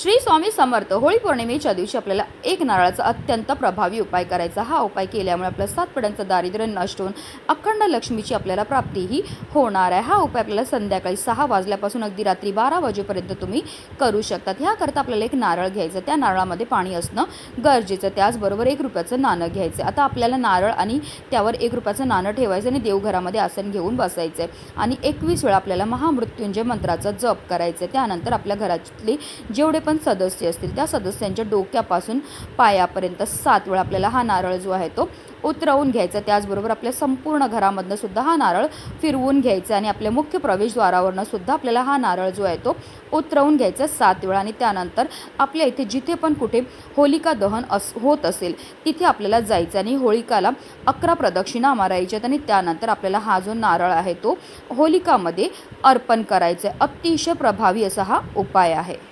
श्री स्वामी समर्थ होळी पौर्णिमेच्या दिवशी आपल्याला एक नारळाचा अत्यंत प्रभावी उपाय करायचा. हा उपाय केल्यामुळे आपल्या सातपड्यांचं दारिद्र्य नष्ट होऊन अखंड लक्ष्मीची आपल्याला प्राप्तीही होणार आहे. हा उपाय आपल्याला संध्याकाळी सहा वाजल्यापासून अगदी रात्री बारा वाजेपर्यंत तुम्ही करू शकतात. ह्याकरता आपल्याला एक नारळ घ्यायचं. त्या नारळामध्ये पाणी असणं गरजेचं. त्याचबरोबर एक रुपयाचं नाणं घ्यायचं. आता आपल्याला नारळ आणि त्यावर एक रुपयाचं नाणं ठेवायचं आणि देवघरामध्ये आसन घेऊन बसायचं आहे आणि एकवीस वेळा आपल्याला महामृत्युंजय मंत्राचा जप करायचं आहे त्यानंतर आपल्या घरातले जेवढे पण सदस्य असतील. त्या सदस्यांच्या डोक्यापासून पायापर्यंत सात वेळा आपल्याला हा नारळ जो आहे तो उतरवून घ्यायचा. त्याचबरोबर आपल्या संपूर्ण घरामधनं सुद्धा हा नारळ फिरवून घ्यायचा आणि आपल्या मुख्य प्रवेशद्वारावरनं सुद्धा आपल्याला हा नारळ जो आहे तो उतरवून घ्यायचा सात वेळा आणि त्यानंतर आपल्या इथे जिथे पण कुठे होलिका दहन अस होत असेल तिथे आपल्याला जायचं आणि होलिकाला अकरा प्रदक्षिणा मारायच्यात आणि त्यानंतर आपल्याला हा जो नारळ आहे तो होलिकामध्ये अर्पण करायचा आहे अतिशय प्रभावी असा हा उपाय आहे.